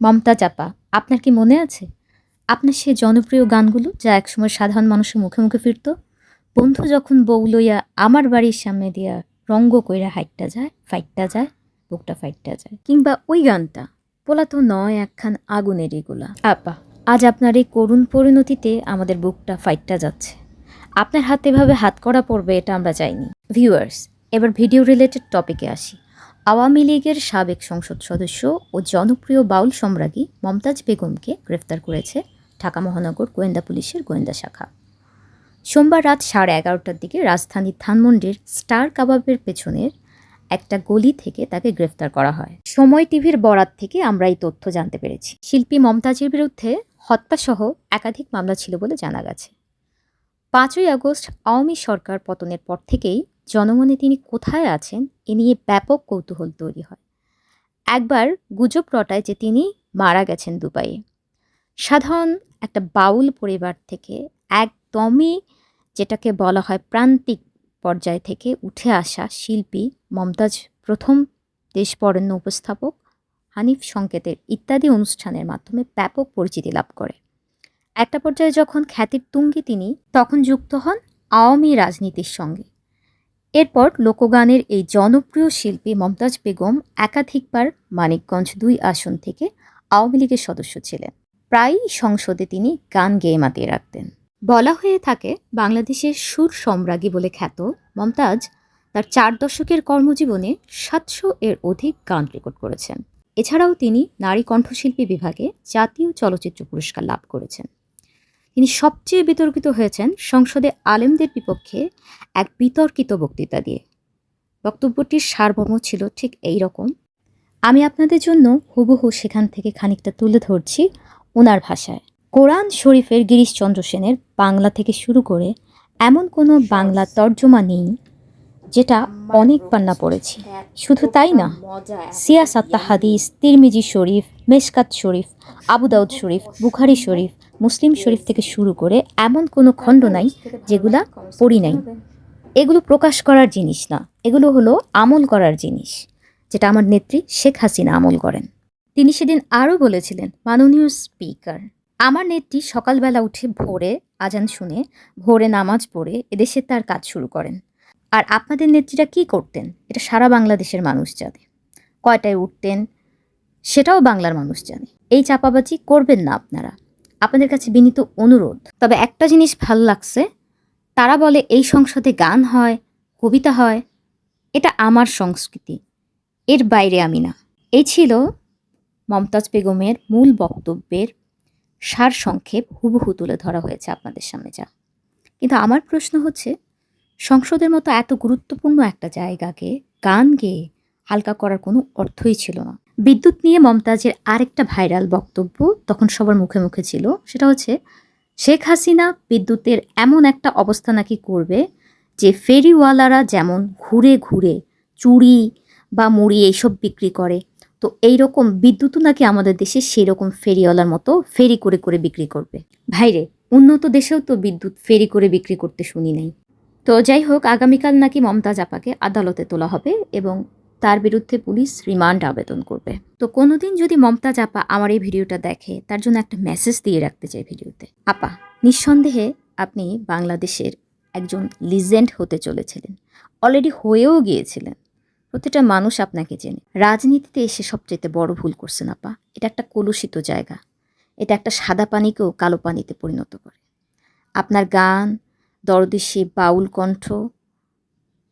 মমতা চাপা, আপনার কি মনে আছে? আপনার সে জনপ্রিয় গানগুলো যা একসময় সাধারণ মানুষের মুখে মুখে ফিরত? বন্ধু যখন বউ লইয়া আমার বাড়ির সামনে দিয়া রঙ্গ কইরা হাইটটা যায়, ফাইটটা যায়, বুকটা ফাইটটা যায়। কিংবা ওই গানটা পোলা তো নয় একখান আগুনের এগুলা। আপা, আজ আপনার এই করুণ পরিণতিতে আমাদের বুকটা ফাইটটা যাচ্ছে। আপনার হাতে এভাবে হাত করা পড়বে এটা আমরা চাইনি। ভিউয়ার্স, এবার ভিডিও রিলেটেড টপিকে আসি। আওয়ামী লীগের সাবেক সংসদ সদস্য ও জনপ্রিয় বাউল সম্রাজ্ঞী মমতাজ বেগমকে গ্রেফতার করেছে ঢাকা মহানগর গোয়েন্দা পুলিশের গোয়েন্দা শাখা। সোমবার রাত সাড়ে এগারোটার দিকে রাজধানীর ধানমন্ডির স্টার কাবাবের পেছনের একটা গলি থেকে তাকে গ্রেফতার করা হয়। সময় টিভির বরাত থেকে আমরা এই তথ্য জানতে পেরেছি। শিল্পী মমতাজের বিরুদ্ধে হত্যাসহ একাধিক মামলা ছিল বলে জানা গেছে। পাঁচই আগস্ট আওয়ামী সরকার পতনের পর থেকেই জনমনে তিনি কোথায় আছেন, এ নিয়ে ব্যাপক কৌতূহল তৈরি হয়। একবার গুজব রটায় যে তিনি মারা গেছেন দুবাইয়ে। সাধারণ একটা বাউল পরিবার থেকে একদমই যেটাকে বলা হয় প্রান্তিক পর্যায় থেকে উঠে আসা শিল্পী মমতাজ প্রথম দেশবরেণ্য উপস্থাপক হানিফ সংকেতের ইত্যাদি অনুষ্ঠানের মাধ্যমে ব্যাপক পরিচিতি লাভ করে। একটা পর্যায়ে যখন খ্যাতির তুঙ্গি তিনি, তখন যুক্ত হন আওয়ামী রাজনীতির সঙ্গে। এরপর লোকগানের এই জনপ্রিয় শিল্পী মমতাজ বেগম একাধিকবার মানিকগঞ্জ দুই আসন থেকে আওয়ামী লীগের সদস্য ছিলেন। প্রায়ই সংসদে তিনি গান গেয়ে মাতিয়ে রাখতেন। বলা হয়ে থাকে, বাংলাদেশের সুর সম্রাজ্ঞী বলে খ্যাত মমতাজ তার চার দশকের কর্মজীবনে সাতশো এর অধিক গান রেকর্ড করেছেন। এছাড়াও তিনি নারী কণ্ঠশিল্পী বিভাগে জাতীয় চলচ্চিত্র পুরস্কার লাভ করেছেন। তিনি সবচেয়ে বিতর্কিত হয়েছেন সংসদে আলেমদের বিপক্ষে এক বিতর্কিত বক্তৃতা দিয়ে। বক্তব্যটির সারমর্ম ছিল ঠিক এই রকম, আমি আপনাদের জন্য হুবহু সেখান থেকে খানিকটা তুলে ধরছি ওনার ভাষায়। কোরআন শরীফের গিরিশচন্দ্র সেনের বাংলা থেকে শুরু করে এমন কোনো বাংলা তর্জমা নেই যেটা অনেকবার না পড়েছি। শুধু তাই না সিয়াসাত্তা হাদিস তিরমিজি শরীফ, মেশকাত শরীফ, আবু দাউদ শরীফ, বুখারি শরীফ মুসলিম শরীফ থেকে শুরু করে এমন কোনো খণ্ড নাই যেগুলা পড়ি নাই। এগুলো প্রকাশ করার জিনিস না। এগুলো হলো আমল করার জিনিস যেটা আমার নেত্রী শেখ হাসিনা আমল করেন। তিনি সেদিন আরও বলেছিলেন মাননীয় স্পিকার আমার নেত্রী সকালবেলা উঠে ভোরে আজান শুনে ভোরে নামাজ পড়ে এদেশে তার কাজ শুরু করেন। আর আপনাদের নেত্রীরা কি করতেন? এটা সারা বাংলাদেশের মানুষ জানে। কয়টায় উঠতেন? সেটাও বাংলার মানুষ জানে। এই চাপাবাজি করবেন না আপনারা। আপনাদের কাছে বিনীত অনুরোধ। তবে একটা জিনিস ভালো লাগছে, তারা বলে এই সংসদে গান হয়, কবিতা হয়, এটা আমার সংস্কৃতি, এর বাইরে আমি না। এই ছিল মমতাজ বেগমের মূল বক্তব্যের সার সংক্ষেপ হুবহু তুলে ধরা হয়েছে আপনাদের সামনে যা। কিন্তু আমার প্রশ্ন হচ্ছে, সংসদের মতো এত গুরুত্বপূর্ণ একটা জায়গাকে গান গেয়ে হালকা করার কোনো অর্থই ছিল না। বিদ্যুৎ নিয়ে মমতাজের আরেকটা ভাইরাল বক্তব্য তখন সবার মুখে মুখে ছিল, সেটা হচ্ছে, শেখ হাসিনা বিদ্যুতের এমন একটা অবস্থা নাকি করবে যে ফেরিওয়ালারা যেমন ঘুরে ঘুরে চুড়ি বা মুড়ি এইসব বিক্রি করে, তো এই রকম বিদ্যুৎও নাকি আমাদের দেশে সেই রকম ফেরিওয়ালার মতো ফেরি করে করে বিক্রি করবে। ভাইরে উন্নত দেশেও তো বিদ্যুৎ ফেরি করে বিক্রি করতে শুনি নাই। তো যাই হোক, আগামীকাল নাকি মমতাজ আপাকে আদালতে তোলা হবে এবং তার বিরুদ্ধে পুলিশ রিমান্ড আবেদন করবে। তো কোনোদিন যদি মমতাজ আপা আমার এই ভিডিওটা দেখে, তার জন্য একটা মেসেজ দিয়ে রাখতে চাই ভিডিওতে। আপা, নিঃসন্দেহে আপনি বাংলাদেশের একজন লিজেন্ড হতে চলেছিলেন। অলরেডি হয়েও গিয়েছিলেন। প্রতিটা মানুষ আপনাকে চেনে। রাজনীতিতে এসে সবচেয়ে বড় ভুল করছেন আপা। এটা একটা কলুষিত জায়গা। এটা একটা সাদা পানিকেও কালো পানিতে পরিণত করে। আপনার গান দরদিশি বাউল কণ্ঠ,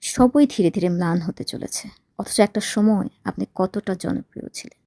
সবই ধীরে ধীরে ম্লান হতে চলেছে। অথচ একটা সময় আপনি কতটা জনপ্রিয় ছিলেন।